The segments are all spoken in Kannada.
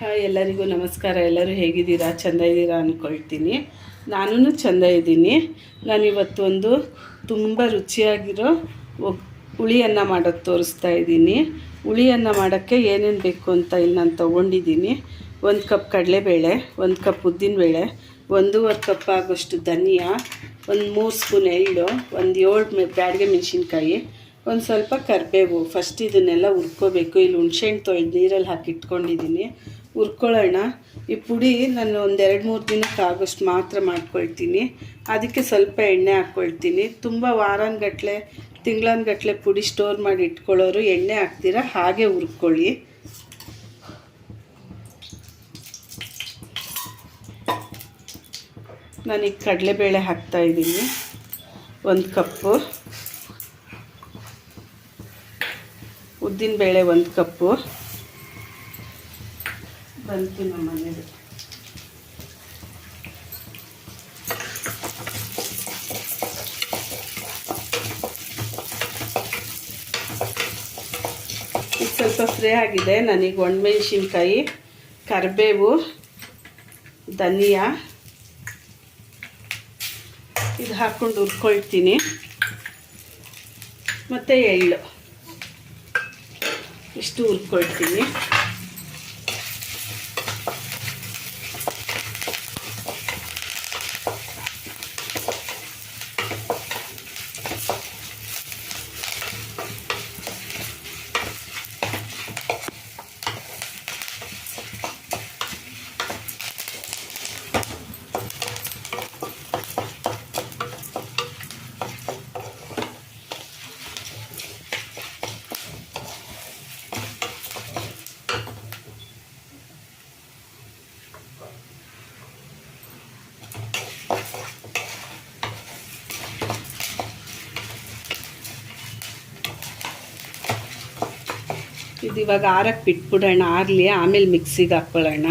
ಹಾಯ್, ಎಲ್ಲರಿಗೂ ನಮಸ್ಕಾರ. ಎಲ್ಲರೂ ಹೇಗಿದ್ದೀರಾ? ಚೆಂದ ಇದ್ದೀರಾ ಅಂದ್ಕೊಳ್ತೀನಿ ನಾನು ಚೆಂದ ಇದ್ದೀನಿ. ನಾನಿವತ್ತು ಒಂದು ತುಂಬ ರುಚಿಯಾಗಿರೋ ಹುಳಿಯನ್ನು ಮಾಡೋದು ತೋರಿಸ್ತಾ ಇದ್ದೀನಿ. ಹುಳಿಯನ್ನ ಮಾಡೋಕ್ಕೆ ಏನೇನು ಬೇಕು ಅಂತ ಇಲ್ಲಿ ನಾನು ತೊಗೊಂಡಿದ್ದೀನಿ. ಒಂದು ಕಪ್ ಕಡಲೆಬೇಳೆ, ಒಂದು ಕಪ್ ಉದ್ದಿನಬೇಳೆ, ಒಂದೂವರೆ ಕಪ್ ಆಗೋಷ್ಟು ಧನಿಯಾ, ಒಂದು ಮೂರು ಸ್ಪೂನ್ ಎಳ್ಳು, ಒಂದು ಏಳು ಬ್ಯಾಡಿಗೆ ಮೆಣಸಿನ್ಕಾಯಿ ಒಂದು ಸ್ವಲ್ಪ ಕರಿಬೇವು. ಫಸ್ಟ್ ಇದನ್ನೆಲ್ಲ ಹುರ್ಕೋಬೇಕು. ಇಲ್ಲಿ ಹುಣ್ಸೆಹಣ್ಣು ತೊಳೆದು ನೀರಲ್ಲಿ ಹಾಕಿ ಇಟ್ಕೊಂಡಿದ್ದೀನಿ. ಹುರ್ಕೊಳ್ಳೋಣ. ಈ ಪುಡಿ ನಾನು ಒಂದೆರಡು ಮೂರು ದಿನಕ್ಕಾಗೋಷ್ಟು ಮಾತ್ರ ಮಾಡ್ಕೊಳ್ತೀನಿ. ಅದಕ್ಕೆ ಸ್ವಲ್ಪ ಎಣ್ಣೆ ಹಾಕ್ಕೊಳ್ತೀನಿ ತುಂಬ ವಾರಾನಗಟ್ಲೆ ತಿಂಗ್ಳಾನುಗಟ್ಲೆ ಪುಡಿ ಸ್ಟೋರ್ ಮಾಡಿ ಇಟ್ಕೊಳ್ಳೋರು ಎಣ್ಣೆ ಹಾಕ್ತೀರ? ಹಾಗೆ ಹುರ್ಕೊಳ್ಳಿ. ನಾನೀಗ ಕಡಲೆಬೇಳೆ ಹಾಕ್ತಾ ಇದ್ದೀನಿ. ಒಂದು ಕಪ್ಪು. ಉದ್ದಿನಬೇಳೆ ಒಂದು ಕಪ್ಪು. ಬಂತು ನಮ್ಮ ಮನೇಲಿ. ಸ್ವಲ್ಪ ಫ್ರೈ ಆಗಿದೆ. ನನಗೆ ಒಣಮೆಣ್ಸಿನ್ಕಾಯಿ, ಕರಿಬೇವು, ಧನಿಯಾ. ಇದು ಹಾಕ್ಕೊಂಡು ಹುರ್ಕೊಳ್ತೀನಿ. ಮತ್ತು ಎಳ್ಳು. ಇಷ್ಟು ಹುರ್ಕೊಳ್ತೀನಿ ಇದು ಇವಾಗ ಆರಕ್ಕೆ ಬಿಟ್ಬಿಡೋಣ, ಆರಲಿ, ಆಮೇಲೆ ಮಿಕ್ಸಿಗೆ ಹಾಕ್ಕೊಳ್ಳೋಣ.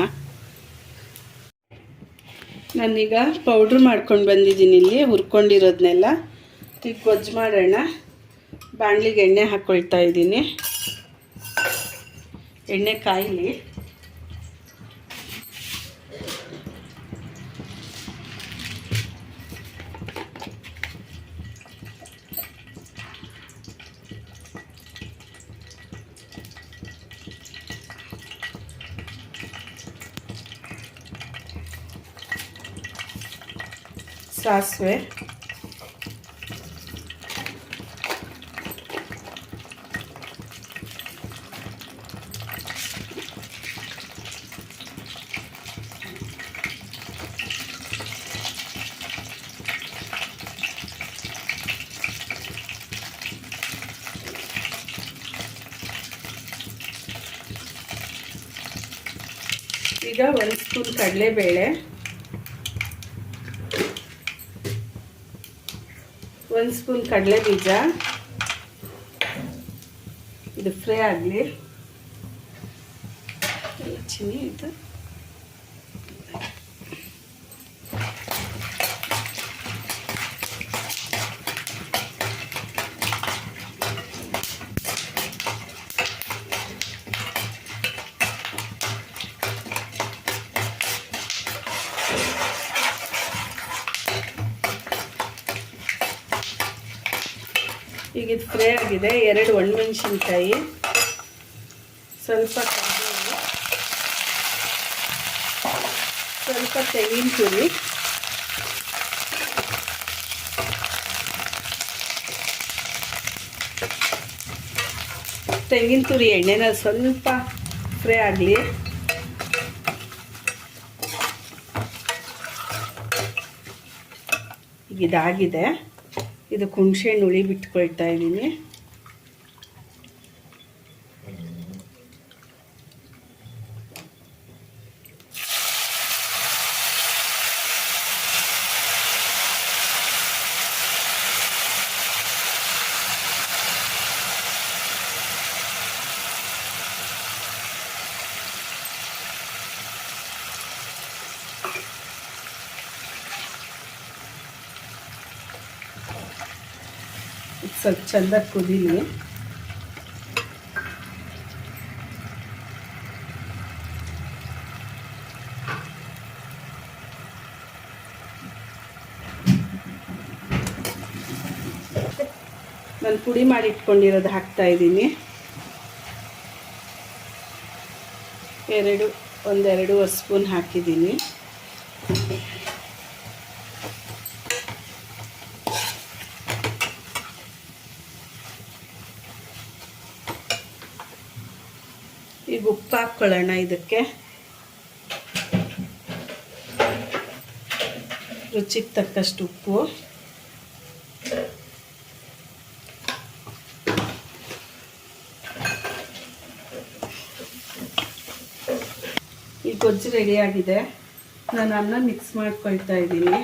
ನಾನೀಗ ಪೌಡ್ರ್ ಮಾಡ್ಕೊಂಡು ಬಂದಿದ್ದೀನಿ ಇಲ್ಲಿ ಹುರ್ಕೊಂಡಿರೋದನ್ನೆಲ್ಲ ಈಗ ಗೊಜ್ಜು ಮಾಡೋಣ. ಬಾಣಲಿಗೆ ಎಣ್ಣೆ ಹಾಕ್ಕೊಳ್ತಾ ಇದ್ದೀನಿ. ಎಣ್ಣೆ ಕಾಯಿಲಿ. ಸಾಸಿವೆ ಈಗ ಒಂದು ಸ್ಪೂನ್ ಕಡಲೆಬೇಳೆ. ಒಂದು ಸ್ಪೂನ್ ಕಡಲೆ ಬೀಜ. ಇದು ಫ್ರೈ ಆಗಲಿ. ಚಿನ್ನಿ ಇದು ಇದು ಫ್ರೈ ಆಗಿದೆ, ಎರಡು ಒಣಮೆಣಸಿನ್ಕಾಯಿ. ಸ್ವಲ್ಪ ಸ್ವಲ್ಪ ತೆಂಗಿನ ತುರಿ ತೆಂಗಿನ ತುರಿ ಎಣ್ಣೆನ ಸ್ವಲ್ಪ ಫ್ರೈ ಆಗಲಿ. ಇದಾಗಿದೆ. ಇದು ಹುಣಸೆಹಣ್ಣು ಹುಳಿ ಬಿಟ್ಕೊಳ್ತಾ ಇದ್ದೀನಿ. ಸ್ವಲ್ಪ ಚೆಂದ ಕುದೀನಿ ನಾನು ಪುಡಿ ಮಾಡಿ ಇಟ್ಕೊಂಡಿರೋದು ಹಾಕ್ತಾ ಇದ್ದೀನಿ. ಎರಡು ಒಂದೆರಡು ಸ್ಪೂನ್ ಹಾಕಿದ್ದೀನಿ. ಈಗ ಉಪ್ಪು ಹಾಕ್ಕೊಳ್ಳೋಣ ಇದಕ್ಕೆ. ರುಚಿಗೆ ತಕ್ಕಷ್ಟು ಉಪ್ಪು. ಈ ಗೊಜ್ಜು ರೆಡಿಯಾಗಿದೆ ನಾನು ಅನ್ನ ಮಿಕ್ಸ್ ಮಾಡ್ಕೊಳ್ತಾ ಇದ್ದೀನಿ.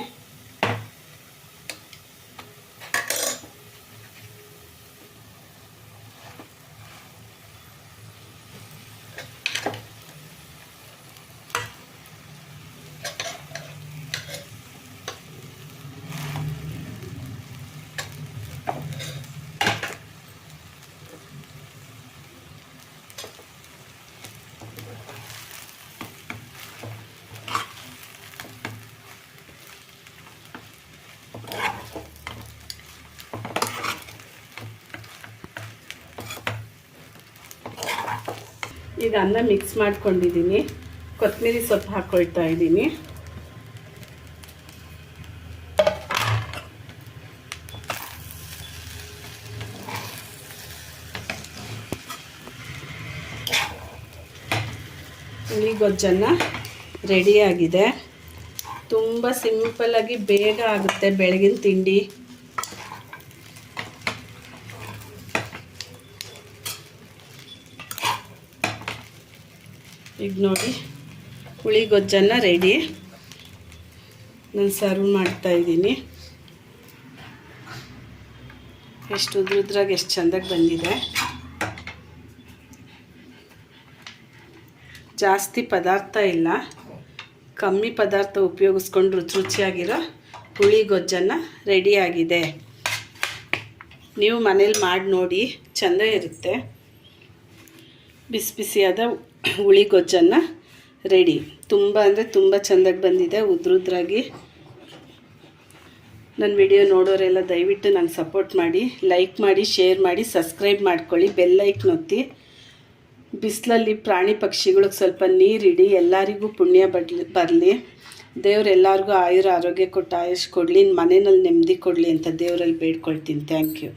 ಈಗ ಅನ್ನ ಮಿಕ್ಸ್ ಮಾಡ್ಕೊಂಡಿದ್ದೀನಿ. ಕೊತ್ತಂಬರಿ ಸೊಪ್ಪು ಹಾಕ್ಕೊಳ್ತಾ ಇದ್ದೀನಿ. ಹುಳಿ ಗೊಜ್ಜನ್ನು ರೆಡಿಯಾಗಿದೆ ತುಂಬ ಸಿಂಪಲ್ಲಾಗಿ ಬೇಗ ಆಗುತ್ತೆ ಬೆಳಗಿನ ತಿಂಡಿ. ಈಗ ನೋಡಿ, ಹುಳಿ ಗೊಜ್ಜನ್ನು ರೆಡಿ ನಾನು ಸರ್ವ್ ಮಾಡ್ತಾ ಇದ್ದೀನಿ. ಎಷ್ಟು ಉದ್ರುದ್ರಾಗ ಎಷ್ಟು ಚಂದಕ್ಕೆ ಬಂದಿದೆ. ಜಾಸ್ತಿ ಪದಾರ್ಥ ಇಲ್ಲ. ಕಮ್ಮಿ ಪದಾರ್ಥ ಉಪಯೋಗಿಸ್ಕೊಂಡು ರುಚಿ ರುಚಿಯಾಗಿರೋ ಹುಳಿ ಗೊಜ್ಜನ್ನು ರೆಡಿಯಾಗಿದೆ ನೀವು ಮನೇಲಿ ಮಾಡಿ ನೋಡಿ, ಚೆಂದ ಇರುತ್ತೆ. ಬಿಸಿ ಬಿಸಿಯಾದ ಹುಳಿ ಗೊಜ್ಜನ್ನು ರೆಡಿ ತುಂಬ ಅಂದರೆ ತುಂಬ ಚೆಂದಾಗಿ ಬಂದಿದೆ, ಉದ್ರುದ್ರಾಗಿ. ನನ್ನ ವಿಡಿಯೋ ನೋಡೋರೆಲ್ಲ ದಯವಿಟ್ಟು ನಂಗೆ ಸಪೋರ್ಟ್ ಮಾಡಿ ಲೈಕ್ ಮಾಡಿ ಶೇರ್ ಮಾಡಿ ಸಬ್ಸ್ಕ್ರೈಬ್ ಮಾಡ್ಕೊಳ್ಳಿ ಬೆಲ್ಲೈಕ್ ನೊತ್ತಿ ಬಿಸಿಲಲ್ಲಿ ಪ್ರಾಣಿ ಪಕ್ಷಿಗಳಿಗೆ ಸ್ವಲ್ಪ ನೀರಿಡಿ ಎಲ್ಲರಿಗೂ ಪುಣ್ಯ ಬಡ್ಲಿ ಬರಲಿ. ದೇವ್ರು ಎಲ್ಲರಿಗೂ ಆಯುರ ಆರೋಗ್ಯ ಕೊಟ್ಟು ಆಯುಷ್ ಕೊಡಲಿ ಮನೆಯಲ್ಲಿ ನೆಮ್ಮದಿ ಕೊಡಲಿ ಅಂತ ದೇವರಲ್ಲಿ ಬೇಡ್ಕೊಳ್ತೀನಿ. Thank you